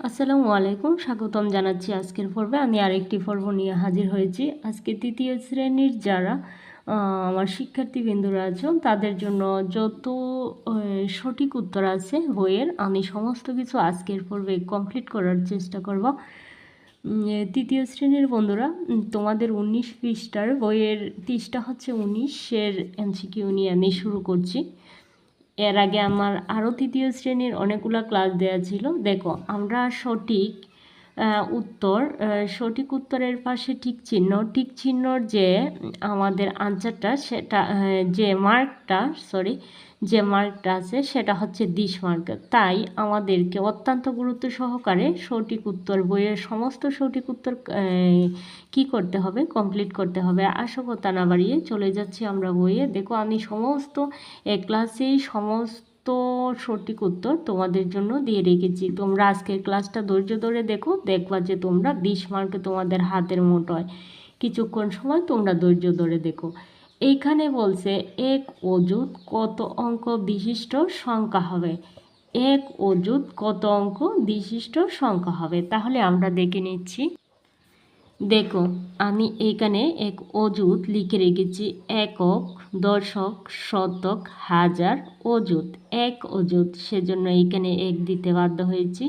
আসসালামু আলাইকুম, স্বাগতম জানাচ্ছি আজকের পর্বে। আমি আরেকটি পর্ব নিয়ে হাজির হয়েছি। আজকে তৃতীয় শ্রেণির যারা আমার শিক্ষার্থী শিক্ষার্থীবৃন্দুরা আছো তাদের জন্য যত সঠিক উত্তর আছে, বইয়ের, আমি সমস্ত কিছু আজকের পর্বে কমপ্লিট করার চেষ্টা করব। তৃতীয় শ্রেণির বন্ধুরা তোমাদের উনিশ পৃষ্ঠার বইয়ের, পৃষ্ঠা হচ্ছে উনিশের এমসিকিউ নিয়ে আমি শুরু করছি। এর আগে আমার আরও তৃতীয় শ্রেণির অনেকগুলো ক্লাস দেওয়া ছিল। দেখো, আমরা সঠিক উত্তর সঠিক উত্তরের পাশে ঠিক চিহ্ন, ঠিক চিহ্নর যে আমাদের আনসারটা সেটা যে মার্কটা সরি যে মার্কটা আছে সেটা হচ্ছে দিশ মার্ক। তাই আমাদেরকে অত্যন্ত গুরুত্ব সহকারে সঠিক উত্তর বইয়ের সমস্ত সঠিক উত্তর কি করতে হবে কমপ্লিট করতে হবে। আসো কথা না বাড়িয়ে চলে যাচ্ছি আমরা বইয়ে। দেখো আমি সমস্ত, এ ক্লাসেই সমস্ত তো সঠিক উত্তর তোমাদের জন্য দিয়ে রেখেছি। তোমরা আজকের ক্লাসটা ধৈর্য ধরে দেখো, দেখবা যে তোমরা বিশ মার্কে তোমাদের হাতের মুঠোয়। কিছুক্ষণ সময় তোমরা ধৈর্য ধরে দেখো। এইখানে বলছে, এক অজুত কত অঙ্ক বিশিষ্ট সংখ্যা হবে? এক অজুত কত অঙ্ক বিশিষ্ট সংখ্যা হবে? তাহলে আমরা দেখে নিচ্ছি। দেখো, আমি এখানে এক অজুত লিখে রেখেছি, একক দশক শতক, হাজার অজুত এক অজুত সেজন্য এখানে এক দিতে বাধ্য হয়েছি।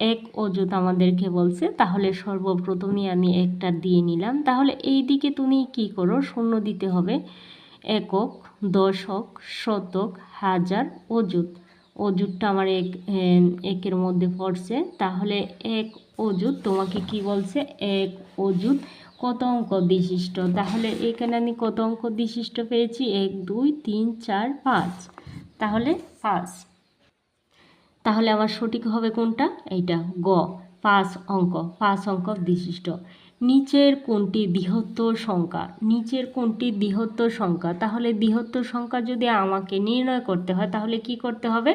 এক অজুত আমাদেরকে বলছে, তাহলে সর্বপ্রথমে আমি একটা দিয়ে নিলাম। তাহলে এই দিকে তুমি কি করো? শূন্য দিতে হবে। একক, দশক, শতক, হাজার অজুত অজুতটা আমার এক একের মধ্যে পড়ছে। তাহলে এক অজুত তোমাকে কি বলছে? এক অজুত কত অঙ্ক বিশিষ্ট? তাহলে এখানে আমি কত অঙ্ক বিশিষ্ট পেয়েছি? এক, দুই, তিন, চার, পাঁচ। তাহলে পাঁচ। তাহলে আমার সঠিক হবে কোনটা? এইটা গ পাঁচ অঙ্ক পাঁচ অঙ্ক বিশিষ্ট। নিচের কোনটি বৃহত্তর সংখ্যা? নিচের কোনটি বৃহত্তর সংখ্যা? তাহলে বৃহত্তর সংখ্যা যদি আমাকে নির্ণয় করতে হয়, তাহলে কি করতে হবে?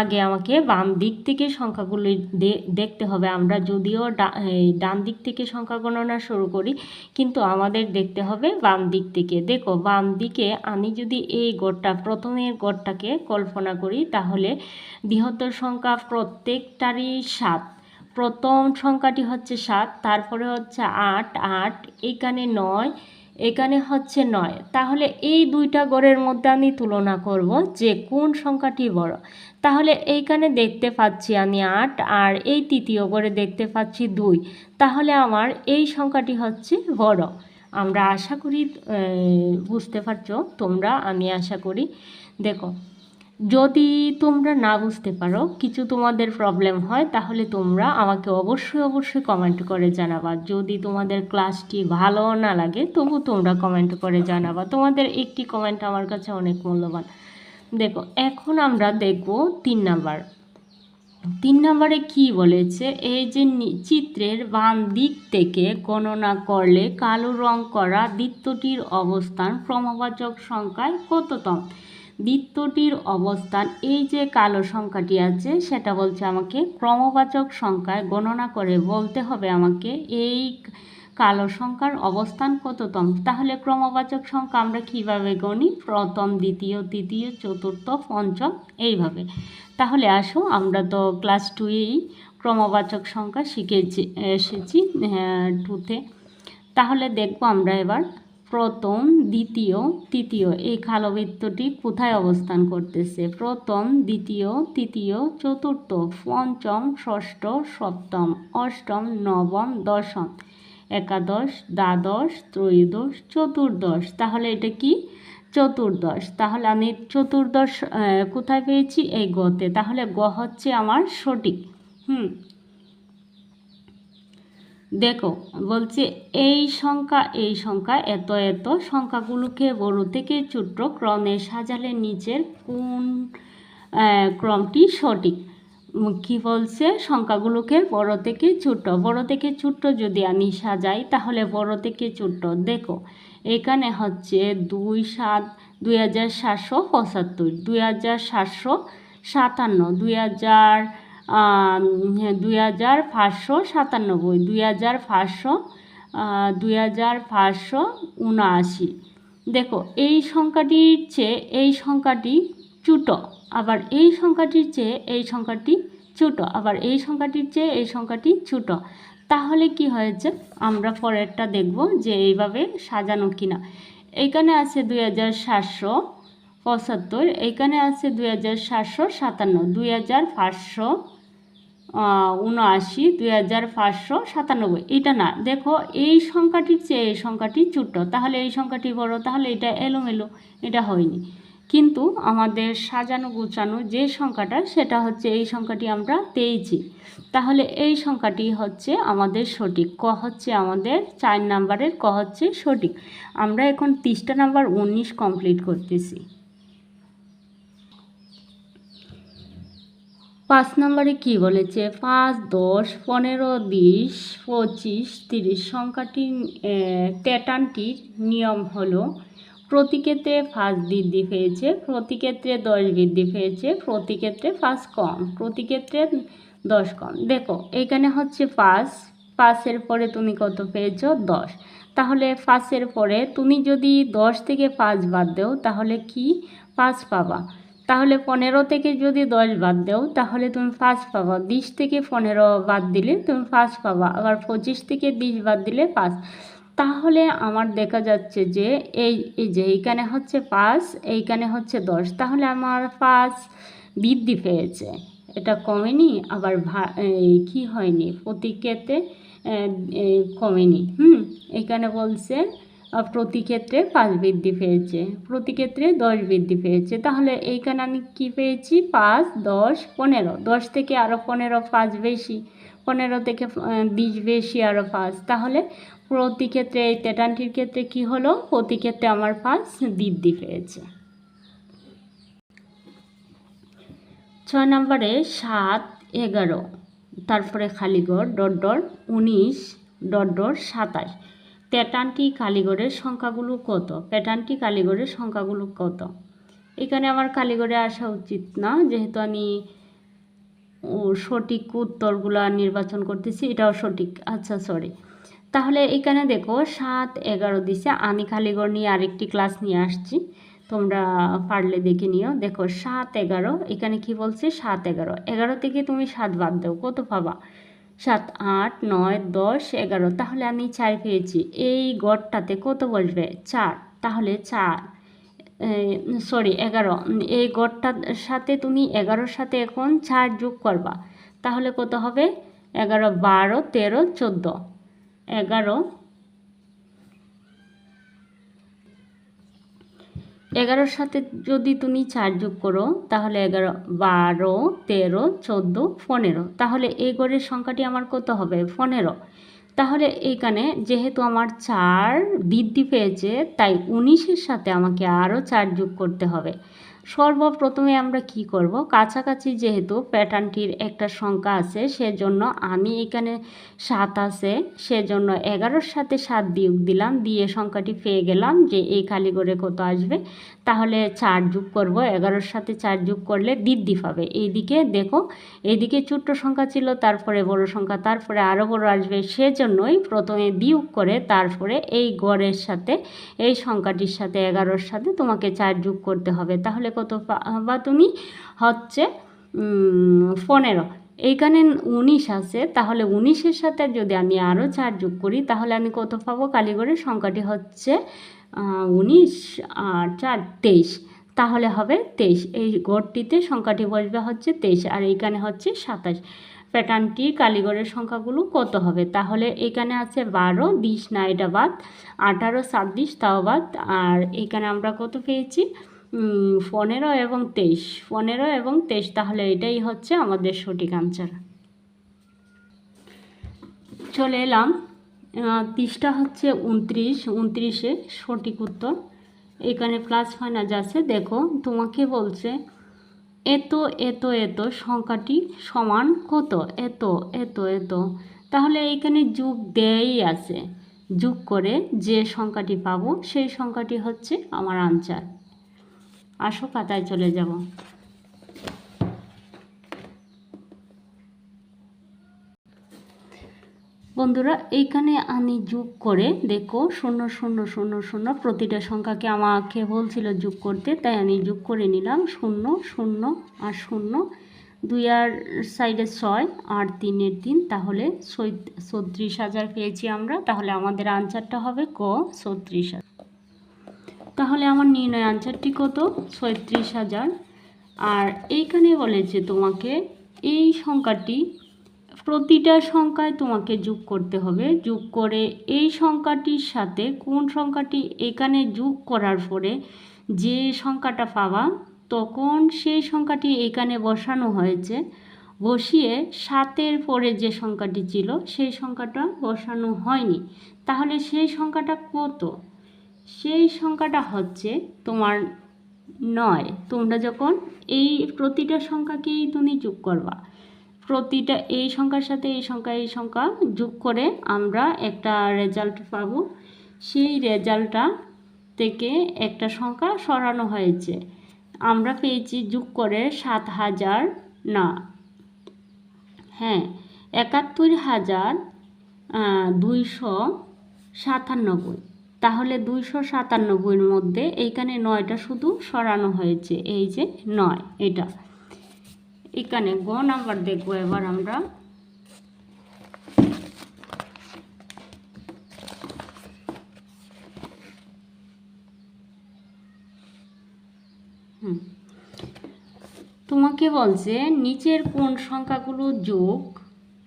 আগে আমাকে বাম দিক থেকে সংখ্যাগুলি দেখতে হবে। আমরা যদিও ডান দিক থেকে সংখ্যা গণনা শুরু করি, কিন্তু আমাদের দেখতে হবে বাম দিক থেকে। দেখো, বাম দিকে আমি যদি এই গড়টা, প্রথমের গড়টাকে কল্পনা করি, তাহলে বৃহত্তর সংখ্যা প্রত্যেকটারই সাত। প্রথম সংখ্যাটি হচ্ছে সাত, তারপরে হচ্ছে আট আট, এখানে নয়, এখানে হচ্ছে নয়। তাহলে এই দুইটা গড়ের মধ্যে আমি তুলনা করব যে কোন সংখ্যাটি বড়। তাহলে এইখানে দেখতে পাচ্ছি আমি আট আর এই তৃতীয় গড়ে দেখতে পাচ্ছি দুই। তাহলে আমার এই সংখ্যাটি হচ্ছে বড়। আমরা আশা করি বুঝতে পারছ? তোমরা, আমি আশা করি। দেখো যদি তোমরা না বুঝতে পারো কিছু তোমাদের প্রবলেম হয়, তাহলে তোমরা আমাকে অবশ্যই অবশ্যই কমেন্ট করে জানাবা। যদি তোমাদের ক্লাসটি ভালো না লাগে, তবু তোমরা কমেন্ট করে জানাবা। তোমাদের একটি কমেন্ট আমার কাছে অনেক মূল্যবান। দেখো, এখন আমরা দেখব তিন নাম্বার তিন নম্বরে কি বলেছে? এই যে চিত্রের বাম দিক থেকে গণনা করলে কালো রং করা বৃত্তটির অবস্থান ক্রমবাচক সংখ্যায় কততম? বৃত্তটির অবস্থান, এই যে কালো সংখ্যাটি আছে, সেটা বলছে আমাকে ক্রমবাচক সংখ্যায় গণনা করে বলতে হবে আমাকে এই কালো সংখ্যার অবস্থান কততম। তাহলে ক্রমবাচক সংখ্যা আমরা কীভাবে গণি? প্রথম, দ্বিতীয়, তৃতীয়, চতুর্থ, পঞ্চম, এইভাবে। তাহলে আসো, আমরা তো ক্লাস টুয়েই ক্রমবাচক সংখ্যা শিখেছি, এসেছি টুতে। তাহলে দেখব আমরা এবার প্রথম, দ্বিতীয়, তৃতীয়, এই কালো বৃত্তটি কোথায় অবস্থান করতেছে? প্রথম, দ্বিতীয়, তৃতীয়, চতুর্থ, পঞ্চম, ষষ্ঠ, সপ্তম, অষ্টম, নবম, দশম, একাদশ, দ্বাদশ, ত্রয়োদশ, চতুর্দশ। তাহলে এটা কি? চতুর্দশ। তাহলে আমি চতুর্দশ কোথায় পেয়েছি? এই গতে। তাহলে গ হচ্ছে আমার সঠিক। হুম। দেখো, বলছে এই সংখ্যা এই সংখ্যা, এত এত সংখ্যাগুলোকে বড় থেকে ছোট ক্রমে সাজালে নিচের কোন ক্রমটি সঠিক? কি বলছে? সংখ্যাগুলোকে বড় থেকে ছোট। বড় থেকে ছোট যদি আমি সাজাই, তাহলে বড় থেকে ছোট। দেখো, এখানে হচ্ছে দুই সাত, দুই হাজার সাতশো পঁচাত্তর, দুই হাজার সাতশো সাতান্ন, দুই হাজার দুই হাজার পাঁচশো সাতানব্বই, দুই হাজার পাঁচশো দুই হাজার পাঁচশো উনআশি। দেখো, এই সংখ্যাটির চেয়ে, এই সংখ্যাটি ছোটো, আবার এই সংখ্যাটির চেয়ে, এই সংখ্যাটি ছোটো, আবার এই সংখ্যাটির চেয়ে, এই সংখ্যাটি ছোটো। তাহলে কি হয়েছে? আমরা পরেরটা দেখব যে এইভাবে সাজানো কিনা। এইখানে আছে দুই হাজার সাতশো পঁচাত্তর এইখানে আছে দুই হাজার সাতশো সাতান্ন, দুই হাজার পাঁচশো উনআশি, দুই হাজার পাঁচশো সাতানব্বই। এটা না, দেখো এই সংখ্যাটির চেয়ে এই সংখ্যাটি ছোট তাহলে এই সংখ্যাটি বড়, তাহলে এটা এলোমেলো, এটা হয়নি। কিন্তু আমাদের সাজানো গুছানো যে সংখ্যাটা, সেটা হচ্ছে এই সংখ্যাটি আমরা পেয়েছি। তাহলে এই সংখ্যাটি হচ্ছে আমাদের সঠিক। ক হচ্ছে আমাদের, চার নাম্বারের ক হচ্ছে সঠিক। আমরা এখন তিরিশটা নাম্বার উনিশ কমপ্লিট করতেছি। পাঁচ নম্বরে কি বলেছে? পাঁচ, দশ, পনেরো, বিশ, পঁচিশ, তিরিশ সংখ্যাটি প্যাটার্নটির নিয়ম হলো প্রতি ক্ষেত্রে পাঁচ বৃদ্ধি পেয়েছে প্রতি ক্ষেত্রে দশ বৃদ্ধি পেয়েছে প্রতি ক্ষেত্রে পাঁচ কম প্রতি ক্ষেত্রে দশ কম। দেখো, এখানে হচ্ছে পাঁচ, পাঁচের পরে তুমি কত পেয়েছ? দশ। তাহলে পাঁচের পরে তুমি যদি দশ থেকে পাঁচ বাদ দেও, তাহলে কি? পাঁচ পাবা। তাহলে পনেরো থেকে যদি দশ বাদ দেও, তাহলে তুমি পাঁচ পাবা। বিশ থেকে পনেরো বাদ দিলে তুমি পাঁচ পাবা। আবার পঁচিশ থেকে বিশ বাদ দিলে পাঁচ। তাহলে আমার দেখা যাচ্ছে যে এই এই যে এইখানে হচ্ছে পাঁচ, এইখানে হচ্ছে দশ। তাহলে আমার পাঁচ বৃদ্ধি পেয়েছে। এটা কমেনি, আবার কী হয়নি? প্রতিক্ষেত্রে কমেনি। হুম, এখানে বলছে প্রতি ক্ষেত্রে পাঁচ বৃদ্ধি পেয়েছে। প্রতি ক্ষেত্রে দশ বৃদ্ধি পেয়েছে। তাহলে এইখানে আমি কী পেয়েছি? পাঁচ, দশ, পনেরো। দশ থেকে আরও পনেরো, পাঁচ বেশি। পনেরো থেকে বিশ বেশি আরও পাঁচ। তাহলে প্রতি ক্ষেত্রে এই প্যাটার্নটির ক্ষেত্রে কি হলো? প্রতি ক্ষেত্রে আমার পাঁচ বৃদ্ধি পেয়েছে। ছয় নম্বরে সাত, এগারো। তারপরে খালিগড় ডট ডট, উনিশ, ডট ডট, সাতাশ। প্যাটার্নটি কালীগড়ের সংখ্যাগুলো কত? প্যাটার্নটি কালীগড়ের সংখ্যাগুলো কত? এখানে আমার কালীগড়ে আসা উচিত না, যেহেতু আমি সঠিক উত্তরগুলো নির্বাচন করতেছি, এটাও সঠিক। আচ্ছা সরি তাহলে এখানে দেখো, সাত, এগারো দিছে। আমি কালীগড় নিয়ে আরেকটি ক্লাস নিয়ে আসছি। তোমরা পারলে দেখে নিও। দেখো, সাত, এগারো। এখানে কি বলছে? সাত, এগারো। এগারো থেকে তুমি সাত বাদ দাও। কত পাবা? সাত, আট, নয়, দশ, এগারো। তাহলে আমি চার পেয়েছি। এই গড়টাতে কত বসবে? চার। তাহলে চার। সরি, এগারো। এই গড়টার সাথে তুমি এগারোর সাথে এখন চার যোগ করবা। তাহলে কত হবে? এগারো, বারো, তেরো, চোদ্দ। এগারো এগারোর সাথে যদি তুমি চার যোগ করো, তাহলে এগারো, বারো, তেরো, চোদ্দ, পনেরো। তাহলে এই গড়ের সংখ্যাটি আমার কত হবে? পনেরো। তাহলে এইখানে যেহেতু আমার চার বৃদ্ধি পেয়েছে, তাই উনিশের সাথে আমাকে আরও চার যোগ করতে হবে। সর্বপ্রথমে আমরা কি করব? কাছাকাছি যেহেতু প্যাটার্নটির একটা সংখ্যা আছে, সেজন্য আমি এখানে সাত আছে, সেজন্য এগারোর সাথে সাত বিয়োগ দিলাম, দিয়ে সংখ্যাটি পেয়ে গেলাম যে এই খালি করে কত আসবে? তাহলে চার যোগ করব, এগারোর সাথে চার যোগ করলে বৃদ্ধি পাবে। এইদিকে দেখো, এইদিকে ছোট্ট সংখ্যা ছিল, তারপরে বড় সংখ্যা, তারপরে আরও বড় আসবে। সেজন্যই প্রথমে বিয়োগ করে তারপরে এই গড়ের সাথে, এই সংখ্যাটির সাথে এগারোর সাথে তোমাকে চার যোগ করতে হবে। তাহলে কত বা তুমি? হচ্ছে পনেরো। এইখানে উনিশ আছে, তাহলে উনিশের সাথে যদি আমি আরও চার যোগ করি, তাহলে আমি কত পাবো? কালীগড়ের সংখ্যাটি হচ্ছে উনিশ আর চার, তেইশ। তাহলে হবে তেইশ। এই গড়টিতে সংখ্যাটি বসবে হচ্ছে তেইশ আর এইখানে হচ্ছে সাতাশ। প্যাটার্নটি কালীগড়ের সংখ্যাগুলো কত হবে? তাহলে এখানে আছে বারো, বিশ না এটা বাদ আঠারো, ছাব্বিশ তাও বাদ আর এখানে আমরা কত পেয়েছি? পনেরো এবং তেইশ। পনেরো এবং তেইশ, তাহলে এটাই হচ্ছে আমাদের সঠিক আনসার চলে এলাম। তিরিশটা হচ্ছে উনত্রিশ, উনত্রিশে সঠিক উত্তর। এখানে প্লাস মাইনাস আছে। দেখো, তোমাকে বলছে, এত এত এত সংখ্যাটি সমান কত? এত এত এত। তাহলে এখানে যুগ দেয়ই আছে। যোগ করে যে সংখ্যাটি পাবো, সেই সংখ্যাটি হচ্ছে আমার আনসার আসো পাতায় চলে যাব। বন্ধুরা, এইখানে আমি যোগ করে দেখো, শূন্য শূন্য শূন্য শূন্য, প্রতিটা সংখ্যাকে আমাকে বলছিল যোগ করতে, তাই আমি যোগ করে নিলাম, শূন্য শূন্য আর শূন্য। দুই আর সাইডে ছয় আর তিনের তিন, তাহলে ছত্রিশ হাজার পেয়েছি আমরা, তাহলে আমাদের আনসারটা হবে ক, ছত্রিশ হাজার। তাহলে আমার নির্ণয় আনসারটি কত? ছয়ত্রিশ হাজার। আর এইখানে বলেছে তোমাকে, এই সংখ্যাটি প্রতিটা সংখ্যায় তোমাকে যোগ করতে হবে। যোগ করে এই সংখ্যাটির সাথে কোন সংখ্যাটি এখানে যোগ করার পরে যে সংখ্যাটা পাবা, তখন সেই সংখ্যাটি এখানে বসানো হয়েছে। বসিয়ে সাতের পরে যে সংখ্যাটি ছিল, সেই সংখ্যাটা বসানো হয়নি। তাহলে সেই সংখ্যাটা কত? সেই সংখ্যাটা হচ্ছে তোমার নয়। তোমরা যখন এই প্রতিটা সংখ্যাকেই তুমি যোগ করবা প্রতিটা এই সংখ্যার সাথে এই সংখ্যা এই সংখ্যা যোগ করে আমরা একটা রেজাল্ট পাবো। সেই রেজাল্টটা থেকে একটা সংখ্যা সরানো হয়েছে। আমরা পেয়েছি যোগ করে সাত হাজার, না হ্যাঁ একাত্তর হাজার দুইশো সাতানব্বই। তাহলে দুইশো সাতানব্বইয়ের মধ্যে এইখানে নয়টা শুধু সরানো হয়েছে। এই যে নয়, এটা। এখানে গ নাম্বার দেখব এবার আমরা। তোমাকে বলছে, নিচের কোন সংখ্যাগুলো যোগ?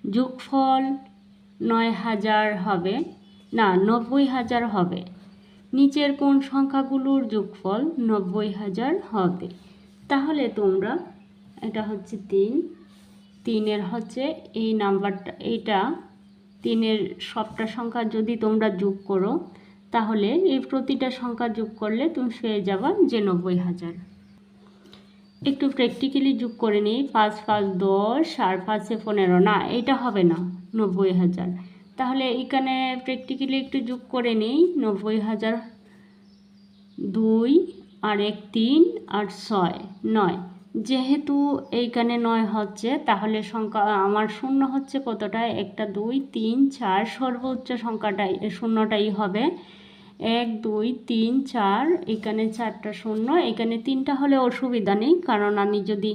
যোগফল নয় হাজার হবে। না, নব্বই হাজার হবে। নিচের কোন সংখ্যাগুলোর যোগফল নব্বই হাজার হবে? তাহলে তোমরা এটা হচ্ছে তিন। তিনের হচ্ছে এই নাম্বারটা, এইটা। তিনের সবটা সংখ্যা যদি তোমরা যোগ করো, তাহলে এই প্রতিটা সংখ্যা যোগ করলে তুমি পেয়ে যাবা যে নব্বই হাজার। একটু প্র্যাকটিক্যালি যোগ করে নিই, পাঁচ পাঁচ, দশ আর পাঁচে পনেরো। না, এটা হবে না, নব্বই হাজার। তাহলে এখানে প্র্যাকটিক্যালি একটু যোগ করে নিই, নব্বই হাজার দুই, আর এক, তিন, আর ছয়, নয়। যেহেতু এইখানে নয় হচ্ছে, তাহলে সংখ্যা, আমার শূন্য হচ্ছে কতটা? একটা, দুই, তিন, চার, সর্বোচ্চ সংখ্যাটাই শূন্যটাই হবে। এক, দুই, তিন, চার, এখানে চারটা শূন্য, এখানে তিনটা হলে অসুবিধা নেই, কারণ আমি যদি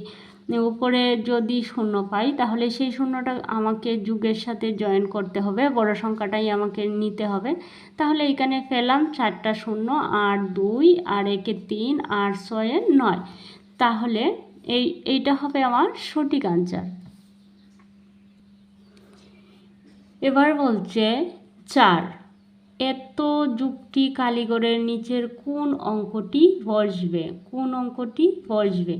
উপরে যদি শূন্য পাই, তাহলে সেই শূন্যটা আমাকে যুগের সাথে জয়েন করতে হবে, বড় সংখ্যাটাই আমাকে নিতে হবে। তাহলে এখানে পেলাম চারটা শূন্য আর দুই, আর একে তিন, আর ছয়ে, নয়। তাহলে এই, এইটা হবে আমার সঠিক আনসার এবার বলছে চার, এত যুক্তি কালীগড়ের নিচের কোন অঙ্কটি বসবে? কোন অঙ্কটি বসবে?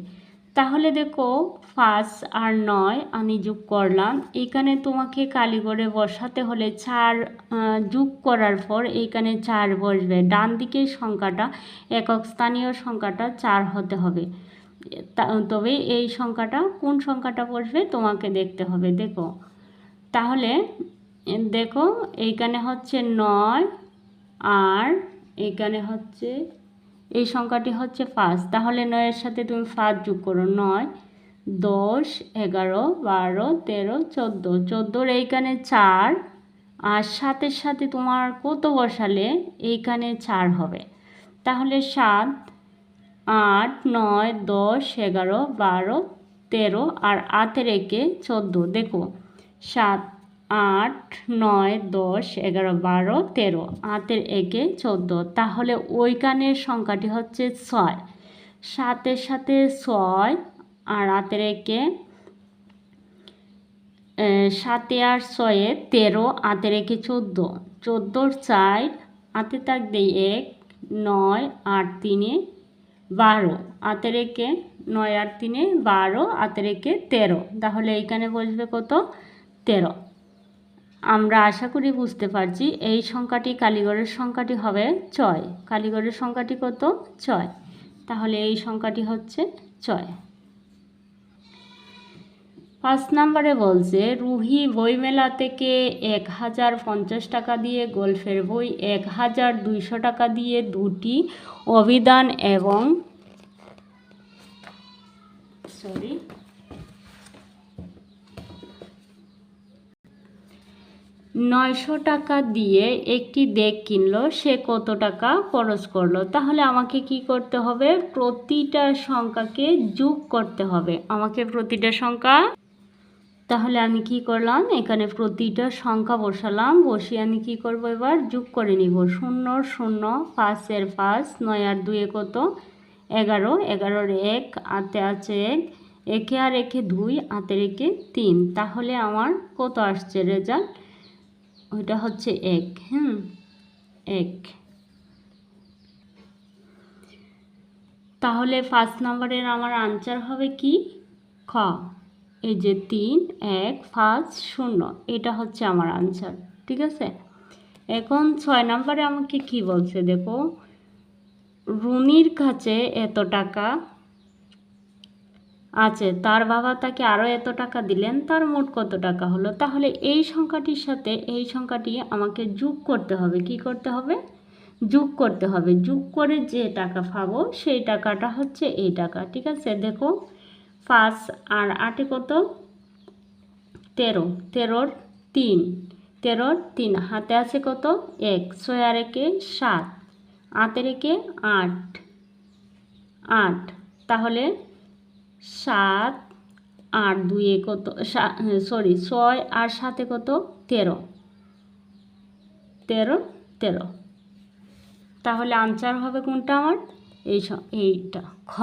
তাহলে দেখো, পাঁচ আর নয় আমি যোগ করলাম। এখানে তোমাকে কালীগড়ে বসাতে হলে চার যোগ করার পর এখানে চার বসবে। ডান দিকের সংখ্যাটা, একক স্থানীয় সংখ্যাটা চার হতে হবে। তবে এই সংখ্যাটা, কোন সংখ্যাটা বসবে তোমাকে দেখতে হবে, দেখো। তাহলে, দেখো, এইখানে হচ্ছে নয় আর এখানে হচ্ছে, এই সংখ্যাটি হচ্ছে পাঁচ। তাহলে নয়ের সাথে তুমি পাঁচ যোগ করো, নয়, দশ, এগারো, বারো, তেরো, চোদ্দ। চোদ্দোর এইখানে চার আর সাতের সাথে তোমার কত বসালে, এইখানে চার হবে। তাহলে সাত আট, নয়, দশ, এগারো, বারো, তেরো আর আতের একে চোদ্দ। দেখো, সাত, আট, নয়, দশ, এগারো, বারো, তেরো আতের একে চোদ্দ। তাহলে ওইখানের সংখ্যাটি হচ্ছে ছয়। সাতের সাথে ছয় আর আতের একে সাতে আর ছয়ে তেরো আতের একে চোদ্দ। চোদ্দোর চার আতে থাকবে এক, নয়, আট, তিনে বারো আতের একে নয় আর তিনে বারো আতের একে তেরো। তাহলে এইখানে বসবে কত? তেরো। আমরা আশা করি বুঝতে পারছি, এই সংখ্যাটি কালীগড়ের সংখ্যাটি হবে ছয়। কালীগড়ের সংখ্যাটি কত? ছয়। তাহলে এই সংখ্যাটি হচ্ছে ছয়। পাঁচ নম্বরে বলছে, রুহি বইমেলা থেকে এক হাজার পঞ্চাশ টাকা দিয়ে গল্পের বই এক হাজার দুইশো টাকা দিয়ে দুটি অভিধান এবং সরি নয়শো টাকা দিয়ে একটি ব্যাগ কিনলো, সে কত টাকা খরচ করল? তাহলে আমাকে কি করতে হবে? প্রতিটা সংখ্যাকে যোগ করতে হবে। আমাকে প্রতিটা সংখ্যা তাহলে আমি কি করলাম? এখানে প্রতিটা সংখ্যা বসালাম। বসিয়ে আমি কি করব এবার? যোগ করে নিব। শূন্য শূন্য, পাঁচের পাঁচ নয় আর দুয়ে কত? এগারো। এগারোর এক আতে আছে এক। একে আর একে দুই আতে একে তিন। তাহলে আমার কত আসছে রেজাল্ট ওইটা হচ্ছে এক, হুম? এক। তাহলে ফার্স্ট নাম্বারের আমার আনসার হবে কি? খ। এই যে তিন, এক, পাঁচ, শূন্য, এটা হচ্ছে আমার আনসার ঠিক আছে? এখন ছয় নাম্বারে আমাকে কি বলছে দেখো, রুনির কাছে এত টাকা আছে, তার বাবা তাকে আরও এত টাকা দিলেন, তার মোট কত টাকা হলো? তাহলে এই সংখ্যাটির সাথে এই সংখ্যাটি আমাকে যোগ করতে হবে, কি করতে হবে? যোগ করতে হবে, যোগ করে যে টাকা পাবো, সেই টাকাটা হচ্ছে এই টাকা, ঠিক আছে? দেখো পাঁচ আর আটে কত? তেরো। তেরোর তিন। তেরোর তিন। হাতে আছে কত? এক। ছয় আর একে সাত। আটের একে আট। আট। তাহলে সাত আট দুয়ে কত? সরি, ছয় আর সাথে কত? তেরো। তেরো তেরো। তাহলে আনসার হবে কোনটা আমার? এই এইটা। খ।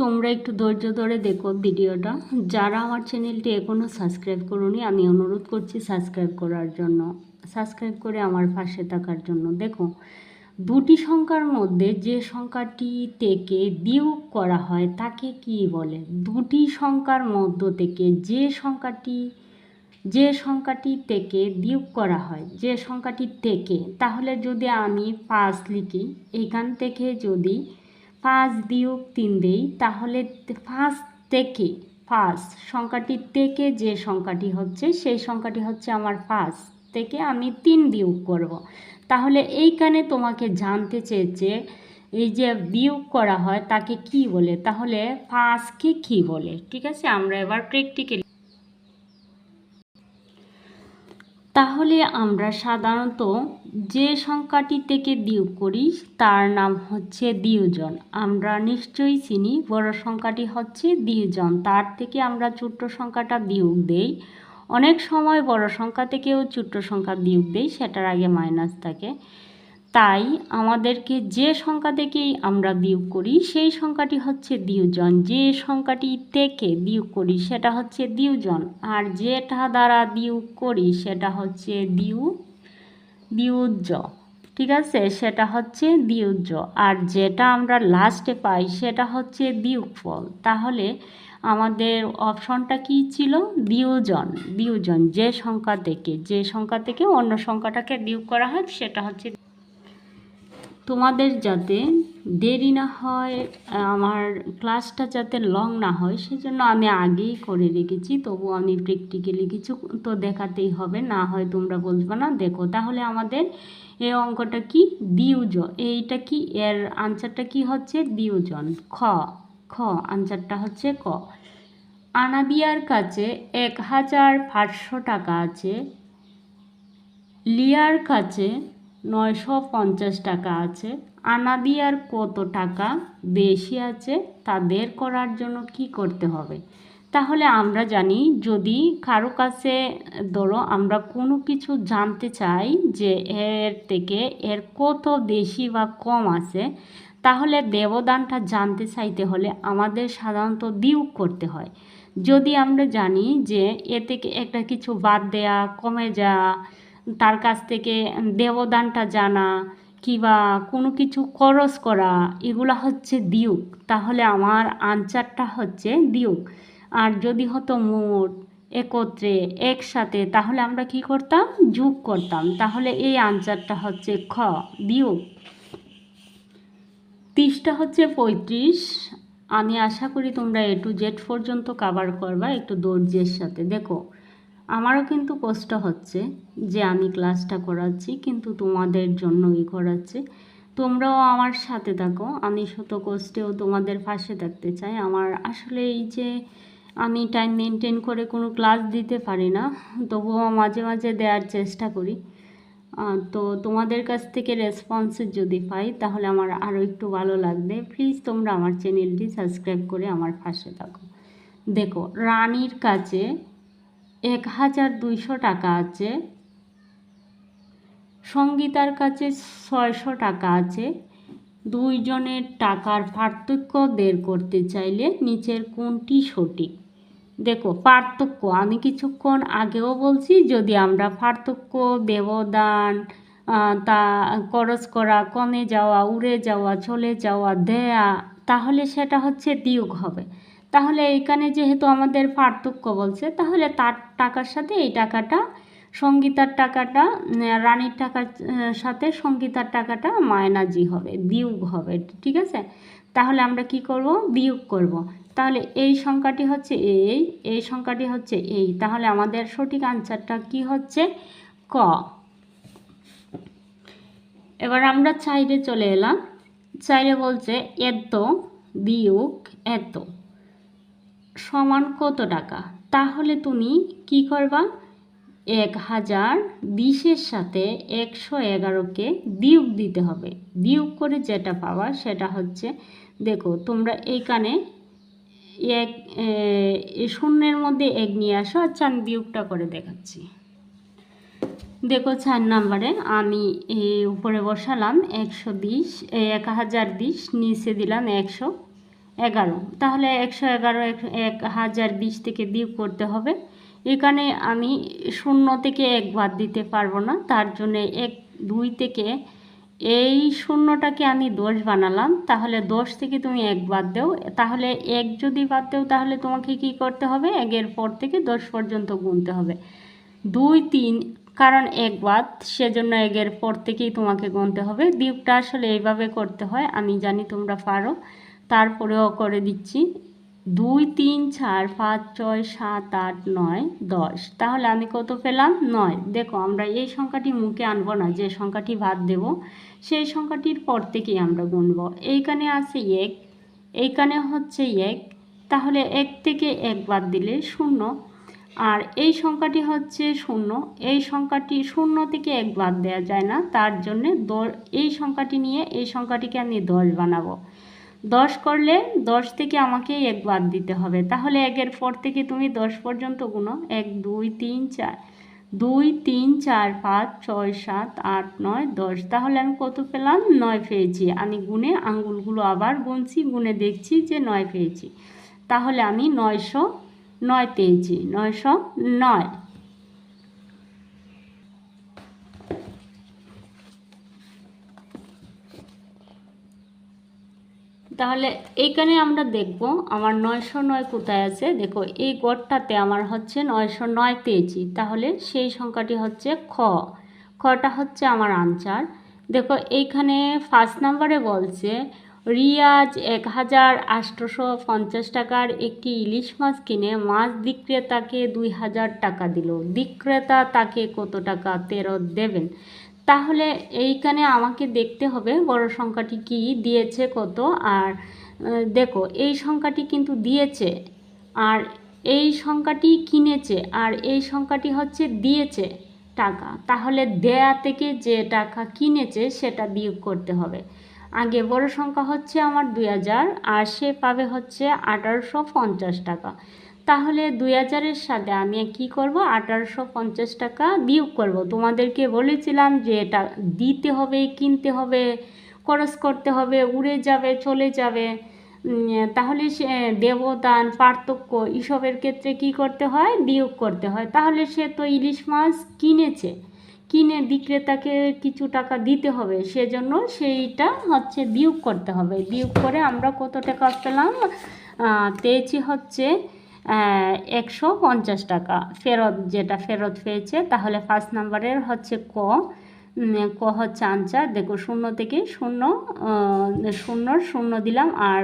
তোমরা একটু ধৈর্য ধরে দেখো ভিডিওটা। যারা আমার চ্যানেলটি এখনও সাবস্ক্রাইব করুনি, আমি অনুরোধ করছি সাবস্ক্রাইব করার জন্য। সাবস্ক্রাইব করে আমার পাশে থাকার জন্য। দেখো, দুটি সংখ্যার মধ্যে যে সংখ্যাটি থেকে বিয়োগ করা হয়, তাকে কি বলে? দুটি সংখ্যার মধ্য থেকে যে সংখ্যাটি যে সংখ্যাটি থেকে বিয়োগ করা হয়, যে সংখ্যাটি থেকে, তাহলে যদি আমি পাঁচ লিখি, এখান থেকে যদি পাঁচ বিয়োগ তিন দেই, তাহলে পাঁচ থেকে পাঁচ সংখ্যাটি থেকে যে সংখ্যাটি হচ্ছে, সেই সংখ্যাটি হচ্ছে আমার পাঁচ থেকে আমি তিন বিয়োগ করব। তাহলে এইখানে তোমাকে জানতে চেয়েছে, এই যে বিয়োগ করা হয় তাকে কি বলে তাহলে পাঁচকে কি বলে ঠিক আছে, আমরা এবার প্র্যাকটিক্যালি তাহলে আমরা সাধারণত যে সংখ্যাটি থেকে বিয়োগ করি, তার নাম হচ্ছে দ্বিয়োজন আমরা নিশ্চয়ই চিনি, বড় সংখ্যাটি হচ্ছে দ্বিয়োজন তার থেকে আমরা ছোট্ট সংখ্যাটা বিয়োগ দেই। অনেক সময় বড় সংখ্যা থেকেও ছোট্ট সংখ্যা বিয়োগ দেই, সেটার আগে মাইনাস থাকে। তাই আমাদেরকে যে সংখ্যা থেকেই আমরা বিয়োগ করি, সেই সংখ্যাটি হচ্ছে দ্বিয়োজন যে সংখ্যাটি থেকে বিয়োগ করি, সেটা হচ্ছে দ্বিয়োজন আর যেটা দ্বারা বিয়োগ করি, সেটা হচ্ছে দিউ দিউজ ঠিক আছে? সেটা হচ্ছে দিউজ আর যেটা আমরা লাস্টে পাই, সেটা হচ্ছে বিয়োগফল তাহলে আমাদের অপশনটা কি ছিল? বিয়োজন বিয়োজন যে সংখ্যা থেকে। যে সংখ্যা থেকে অন্য সংখ্যাটাকে বিয়োগ করা হয়, সেটা হচ্ছে তোমাদের যাতে দেরি না হয়, আমার ক্লাসটা যাতে লং না হয়, সেজন্য আমি আগেই করে রেখেছি। তবু আমি প্র্যাকটিক্যালি কিছু তো দেখাতেই হবে, না হয় তোমরা বলবে না। দেখো, তাহলে আমাদের এই অঙ্কটা কি? দিউজ এইটা কি? এর আনসারটা কি হচ্ছে? দিউজন খ। খ। আনসারটা হচ্ছে ক। আনাদিয়ার কাছে এক হাজার পাঁচশো টাকা আছে। লিয়ার কাছে নয়শো পঞ্চাশ টাকা আছে। আনাদিয়ার কত টাকা বেশি আছে তা বের করার জন্য কি করতে হবে? তাহলে আমরা জানি, যদি কারও কাছে, ধরো আমরা কোনো কিছু জানতে চাই যে এর থেকে এর কত বেশি বা কম আছে, তাহলে দেবদানটা জানতে চাইতে হলে আমাদের সাধারণত বিয়োগ করতে হয়। যদি আমরা জানি যে এ থেকে একটা কিছু বাদ দেয়া, কমে যাওয়া তার কাছ থেকে দেবদানটা জানা কিবা কোনো কিছু খরচ করা, এগুলো হচ্ছে দিউক তাহলে আমার আনসারটা হচ্ছে দিউক আর যদি হতো মোট একত্রে একসাথে, তাহলে আমরা কি করতাম? যোগ করতাম। তাহলে এই আনসারটা হচ্ছে খ বিয়োগ তিরিশটা হচ্ছে পঁয়ত্রিশ। আমি আশা করি তোমরা এ টু জেড পর্যন্ত কাভার করবা একটু ধৈর্যের সাথে। দেখো আমারও কিন্তু কষ্ট হচ্ছে যে আমি ক্লাসটা করাচ্ছি, কিন্তু তোমাদের জন্যই করাচ্ছি। তোমরাও আমার সাথে থাকো, আমি শত কষ্টেও তোমাদের পাশে থাকতে চাই। আমার আসলে এই যে আমি টাইম মেনটেন করে কোনো ক্লাস দিতে পারি না, তবুও মাঝে মাঝে দেওয়ার চেষ্টা করি। তো তোমাদের কাছ থেকে রেসপন্স যদি পাই, তাহলে আমার আরও একটু ভালো লাগবে। প্লিজ তোমরা আমার চ্যানেলটি সাবস্ক্রাইব করে আমার পাশে থাকো। দেখো, রানীর কাছে এক হাজার দুইশো টাকা আছে। সঙ্গীতার কাছে ছয়শো টাকা আছে। দুইজনের টাকার পার্থক্য বের করতে চাইলে নিচের কোনটি সঠিক? দেখো পার্থক্য আমি কিছুক্ষণ আগেও বলছি যদি আমরা পার্থক্য আহ, তা খরচ করা কমে যাওয়া উড়ে যাওয়া চলে যাওয়া দেয়া তাহলে সেটা হচ্ছে দিয়োগ হবে। তাহলে এখানে যেহেতু আমাদের পার্থক্য বলছে, তাহলে তার টাকার সাথে এই টাকাটা, সঙ্গীতার টাকাটা রানীর টাকার সাথে সঙ্গীতার টাকাটা মায়নাজি হবে, বিয়োগ হবে, ঠিক আছে? তাহলে আমরা কি করব? বিয়োগ করব। তাহলে এই সংখ্যাটি হচ্ছে এই এই সংখ্যাটি হচ্ছে এই। তাহলে আমাদের সঠিক আনসারটা কি হচ্ছে? ক। এবার আমরা চাইরে চলে এলাম। চাইরে বলছে এত বিয়োগ এত। সমান কত টাকা? তাহলে তুমি কি করবা? এক হাজার বিশের সাথে একশো এগারোকে বিয়োগ দিতে হবে। বিয়োগ করে যেটা পাওয়া সেটা হচ্ছে, দেখো তোমরা এইখানে এক শূন্যের মধ্যে এক নিয়ে আসো আর চান বিয়োগটা করে দেখাচ্ছি। দেখো চার নাম্বারে আমি এই উপরে বসালাম একশো বিশ এক হাজার বিশ, নিচে দিলাম একশো। এগারো। তাহলে একশো এগারো, এক- হাজার বিশ থেকে বিয়োগ করতে হবে। এখানে আমি শূন্য থেকে এক বাদ দিতে পারব না। তার জন্য এক, দুই থেকে এই শূন্যটাকে আমি দশ বানালাম। তাহলে দশ থেকে তুমি এক বাদ দেও। তাহলে এক যদি বাদ দেও, তাহলে তোমাকে কি করতে হবে? একের পর থেকে দশ পর্যন্ত গুনতে হবে। দুই, তিন, কারণ এক বাদ, সেজন্য একের পর থেকেই তোমাকে গুনতে হবে। বিয়োগটা আসলে এইভাবে করতে হয়। আমি জানি তোমরা পারো। তারপরেও করে দিচ্ছি। দুই, তিন, চার, পাঁচ, ছয়, সাত, আট, নয়, দশ। তাহলে আমি কত পেলাম? নয়। দেখো, আমরা এই সংখ্যাটি মুখে আনব না, যে সংখ্যাটি বাদ দেব, সেই সংখ্যাটির পর থেকেই আমরা গুনবো। এইখানে আছে এক, এইখানে হচ্ছে এক। তাহলে এক থেকে এক বাদ দিলে শূন্য। আর এই সংখ্যাটি হচ্ছে শূন্য। এই সংখ্যাটি শূন্য থেকে এক বাদ দেওয়া যায় না। তার জন্যে এই সংখ্যাটি নিয়ে এই সংখ্যাটিকে আমি দশ বানাবো। দশ করলে দশ থেকে আমাকে এক বাদ দিতে হবে। তাহলে একের পর থেকে তুমি দশ পর্যন্ত গুনো এক, দুই, তিন, চার। দুই, তিন, চার, পাঁচ, ছয়, সাত, আট, নয়, দশ। তাহলে আমি কত পেলাম? নয় পেয়েছি। আমি গুনে আঙ্গুলগুলো আবার গুনছি, গুনে দেখছি যে নয় পেয়েছি। তাহলে আমি নয়শো নয় পেয়েছি। নয়শো নয়। তাহলে এইখানে আমরা দেখব আমার নয়শো নয় কোথায় আছে? দেখো, এই গড়টাতে আমার হচ্ছে নয়শো নয় পেয়েছি। তাহলে সেই সংখ্যাটি হচ্ছে খ। খটা হচ্ছে আমার আনসার দেখো, এইখানে ফার্স্ট নাম্বারে বলছে, রিয়াজ এক হাজার আটশোশো পঞ্চাশ টাকার একটি ইলিশ মাছ কিনে মাছ বিক্রেতাকে দুই হাজার টাকা দিল। বিক্রেতা তাকে কত টাকা ফেরত দেবেন? তাহলে এইখানে আমাকে দেখতে হবে বড় সংখ্যাটি কি, দিয়েছে কত, আর দেখো এই সংখ্যাটি কিন্তু দিয়েছে, আর এই সংখ্যাটি কিনেছে, আর এই সংখ্যাটি হচ্ছে দিয়েছে টাকা। তাহলে দেয়া থেকে যে টাকা কিনেছে সেটা বিয়োগ করতে হবে। আগে বড় সংখ্যা হচ্ছে আমার দুই হাজার, আর সে পাবে হচ্ছে আঠারোশো পঞ্চাশ টাকা। তাহলে দুই হাজারের সাথে আমি কি করব? আঠারোশো পঞ্চাশ টাকা বিয়োগ করব। তোমাদেরকে বলেছিলাম যে এটা দিতে হবে, কিনতে হবে, খরচ করতে হবে, উড়ে যাবে, চলে যাবে। তাহলে সে দেবদান, পার্থক্য এসবের ক্ষেত্রে কি করতে হয়? বিয়োগ করতে হয়। তাহলে সে তো ইলিশ মাছ কিনেছে। কিনে বিক্রেতাকে কিছু টাকা দিতে হবে। সেজন্য সেইটা হচ্ছে বিয়োগ করতে হবে। বিয়োগ করে আমরা কত টাকা পেলাম? পেয়েছি হচ্ছে একশো পঞ্চাশ টাকা। ফেরত যেটা ফেরত পেয়েছে, তাহলে ফার্স্ট নাম্বারের হচ্ছে ক। ক হচ্ছে আনসার। দেখো, শূন্য থেকে শূন্য শূন্য শূন্য দিলাম আর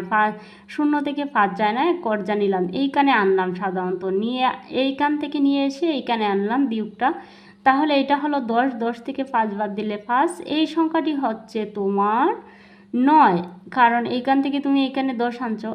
শূন্য থেকে পাঁচ যায় না করজা নিলাম। এইখানে আনলাম সাধারণত। নিয়ে, এইখান থেকে নিয়ে এসে এইখানে আনলাম বিয়োগটা। তাহলে এটা হলো দশ দশ থেকে পাঁচ বাদ দিলে পাঁচ। এই সংখ্যাটি হচ্ছে তোমার নয়। কারণ এইখান থেকে তুমি এখানে দশ আনছো।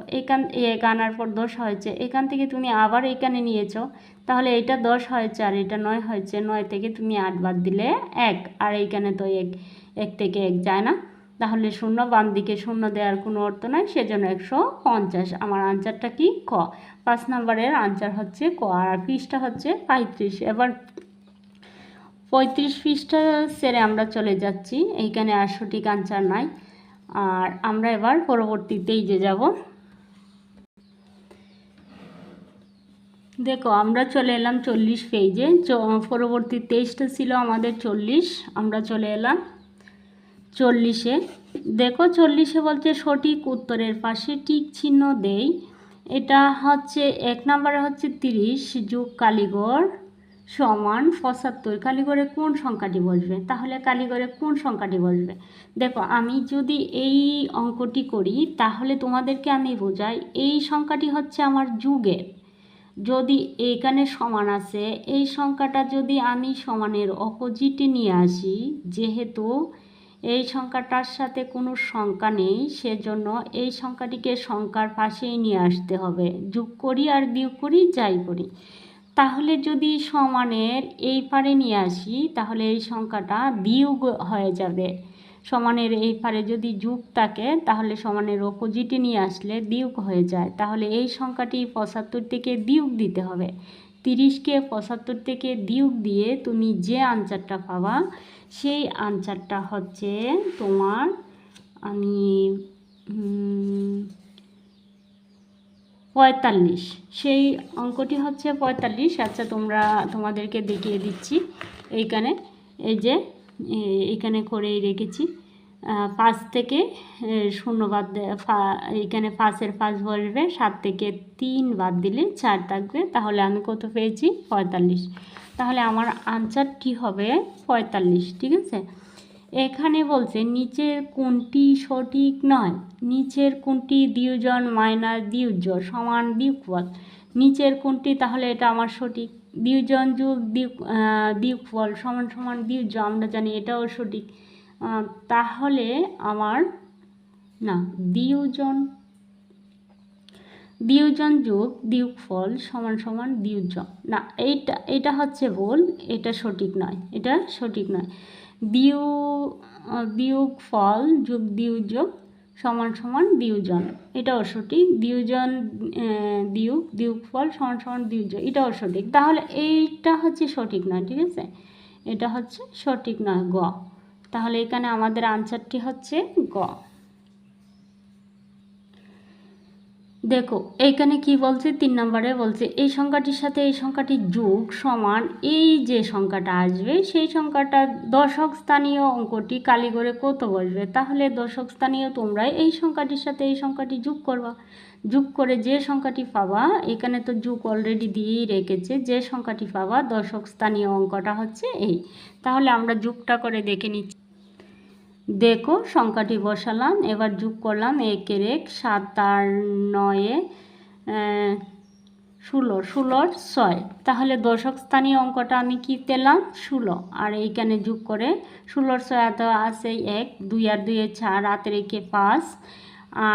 এক আনার পর দশ হয়েছে। এখান থেকে তুমি আবার এখানে নিয়েছো। তাহলে এটা দশ হয়েছে আর এটা নয় হয়েছে। নয় থেকে তুমি আট বাদ দিলে এক। আর এইখানে তো এক এক থেকে এক যায় না। তাহলে শূন্য বাম দিকে শূন্য দেওয়ার কোনো অর্থ নাই। সেজন্য একশো পঞ্চাশ। আমার আনসারটা কি? ক। পাঁচ নম্বরের আনসার হচ্ছে ক। আর ফিসটা হচ্ছে পঁয়ত্রিশ। এবার পঁয়ত্রিশ ফিসটা সেরে আমরা চলে যাচ্ছি। এইখানে আর সঠিক আনসার নাই। আর আমরা এবার পরবর্তীতেই যে যাব। দেখো, আমরা চলে এলাম চল্লিশ পেজে পরবর্তী তেইশটা ছিল আমাদের চল্লিশ। আমরা চলে এলাম চল্লিশে। দেখো, চল্লিশে বলছে সঠিক উত্তরের পাশে টিক চিহ্ন দেই। এটা হচ্ছে, এক নম্বরে হচ্ছে তিরিশ, যুগ কালীগড়। সমান পঁচাত্তর কালীগড়ে কোন সংখ্যাটি বসবে? তাহলে কালীগড়ে কোন সংখ্যাটি বসবে? দেখো, আমি যদি এই অঙ্কটি করি, তাহলে তোমাদেরকে আমি বোঝাই, এই সংখ্যাটি হচ্ছে আমার যুগের। যদি এইখানে সমান আছে, এই সংখ্যাটা যদি আমি সমানের অপোজিটে নিয়ে আসি, যেহেতু এই সংখ্যাটার সাথে কোনো সংখ্যা নেই, সেজন্য এই সংখ্যাটিকে সংখ্যার পাশেই নিয়ে আসতে হবে। যোগ করি আর বিয়োগ করি, যাই করি। তাহলে যদি সমানের এই পারে নিয়ে আসি, তাহলে এই সংখ্যাটা বিয়োগ হয়ে যাবে। সমানের এই পারে যদি যুগ থাকে, তাহলে সমানের অপোজিটে নিয়ে আসলে বিয়োগ হয়ে যায়। তাহলে এই সংখ্যাটি পঁচাত্তর থেকে বিয়োগ দিতে হবে। তিরিশকে পঁচাত্তর থেকে বিয়োগ দিয়ে তুমি যে আনসারটা পাবা, সেই আনসারটা হচ্ছে তোমার, আমি পঁয়তাল্লিশ। সেই অঙ্কটি হচ্ছে পঁয়তাল্লিশ। আচ্ছা তোমরা, তোমাদেরকে দেখিয়ে দিচ্ছি এইখানে। এই যে এখানে করেই রেখেছি। পাঁচ থেকে শূন্য বাদ এখানে পাঁচের পাঁচ বসবে। সাত থেকে তিন বাদ দিলে চার থাকবে। তাহলে আমি কত পেয়েছি? পঁয়তাল্লিশ। তাহলে আমার আনসারটি হবে পঁয়তাল্লিশ, ঠিক আছে? এখানে বলছে, নিচের কোনটি সঠিক নয়? নিচের কোনটি দিউজন মাইনাস দিউজ সমান বিয়োগফল নিচের কোনটি তাহলে এটা আমার সঠিক? দিউজন যুগ বিয়োগফল সমান সমান দিউজ আমরা জানি এটাও সঠিক। তাহলে আমার, না দিউজন বিয়োজন যোগ বিয়োগফল সমান সমান বিয়োজন না, এইটা এটা হচ্ছে ভুল, এটা সঠিক নয়, এটা সঠিক নয়। বিউ বিয়োগফল যোগ বিয়োগ সমান সমান বিয়োজন এটাও সঠিক বিয়োজন বিয়োগ বিয়োগ ফল সমান সমান বিয়োজন এটাও সঠিক তাহলে এইটা হচ্ছে সঠিক নয়, ঠিক আছে? এটা হচ্ছে সঠিক নয়, গ। তাহলে এখানে আমাদের আনসারটি হচ্ছে গ। দেখো, এইখানে কি বলছে? তিন নম্বরে বলছে, এই সংখ্যাটির সাথে এই সংখ্যাটির যোগ সমান, এই যে সংখ্যাটা আসবে, সেই সংখ্যাটা দশক স্থানীয় অঙ্কটি কালীগড়ে কত বসবে? তাহলে দশক স্থানীয় তোমরা এই সংখ্যাটির সাথে এই সংখ্যাটি যোগ করবা। যোগ করে যে সংখ্যাটি পাবা, এখানে তো যোগ অলরেডি দিয়েই রেখেছে, যে সংখ্যাটি পাবা দশক স্থানীয় অঙ্কটা হচ্ছে এই। তাহলে আমরা যোগটা করে দেখে নিচ্ছি। দেখো, সংখ্যাটি বসালাম, এবার যোগ করলাম একের এক, সাত আর নয়ে ষোলো ষোলোর ছয়। তাহলে দশক স্থানীয় অঙ্কটা আমি কি পেলাম? ষোলো। আর এইখানে যোগ করে ষোলোর ছয় এত আছে এক, দুই আর দুই চার হাতের একে পাঁচ,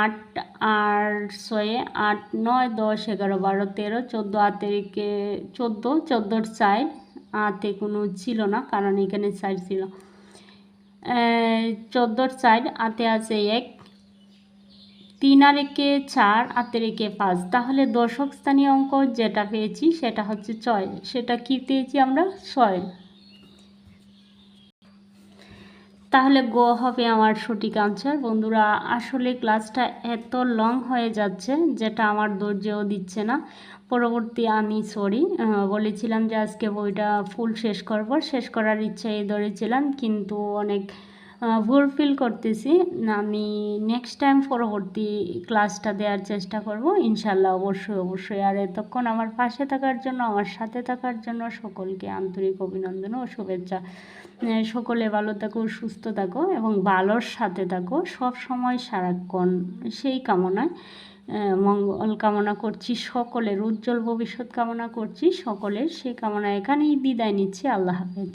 আট আর ছয়ে আট, নয়, দশ, এগারো, বারো, তেরো, চোদ্দ হাতের একে চোদ্দ, চোদ্দোর চার হাতে কোনো ছিল না, কারণ এখানে চার ছিল। চোদ্দোর সাইড আতে আছে এক। তিন আর একে চার আতের একে পাঁচ। তাহলে দশক স্থানীয় অঙ্ক যেটা পেয়েছি সেটা হচ্ছে ছয়। সেটা কি পেয়েছি আমরা? ছয়। তাহলে গ হবে আমার সঠিক আনসার বন্ধুরা, আসলে ক্লাসটা এত লং হয়ে যাচ্ছে যেটা আমার ধৈর্যও দিচ্ছে না। পরবর্তী আমি সরি বলেছিলাম যে আজকে বইটা ফুল শেষ করব। শেষ করার ইচ্ছাই ধরেছিলাম, কিন্তু অনেক ভুল ফিল করতেছি। আমি নেক্সট টাইম পরবর্তী ক্লাসটা দেওয়ার চেষ্টা করব। ইনশাল্লাহ অবশ্যই অবশ্যই। আর এতক্ষণ আমার পাশে থাকার জন্য, আমার সাথে থাকার জন্য সকলকে আন্তরিক অভিনন্দন ও শুভেচ্ছা। সকলে ভালো থাকো, সুস্থ থাকো এবং ভালোর সাথে থাকো। সব সময় সারাক্ষণ সেই কামনায়। মঙ্গল কামনা করছি, সকলের উজ্জ্বল ভবিষ্যৎ কামনা করছি, সকলের সেই কামনা এখানেই বিদায় নিচ্ছি, আল্লাহ হাফেজ।